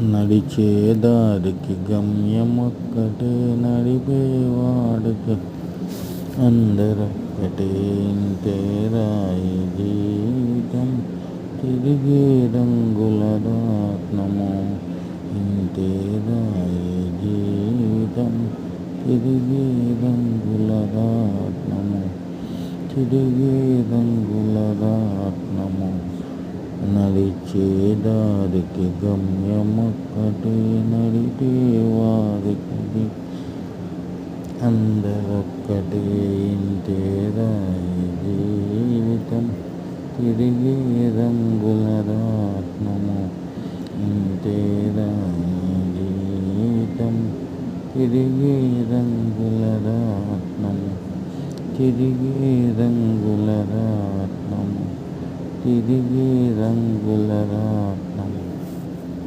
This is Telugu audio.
నడిచేదారికి గమ్యమొక్కటే నడిపేవాడికి. అందరొక్కటే ఇంతేరాయి జీవితం. తిరిగే రంగుల రాట్నము ఇంతేరాయి జీవితం. తిరిగే రంగుల రాట్నము తిరిగే రంగుల రాట్నము నడిచే దారికి గమ్యమొక్కటే నడితే వారికి అందరొక్కటే ఇంతేరాయి జీవితం. తిరిగే రంగుల రాట్నము ఇంతేరాయి జీవితం. తిరిగే రంగుల రాత్మము తిరిగే రంగుల రా తిరిగే రంగుల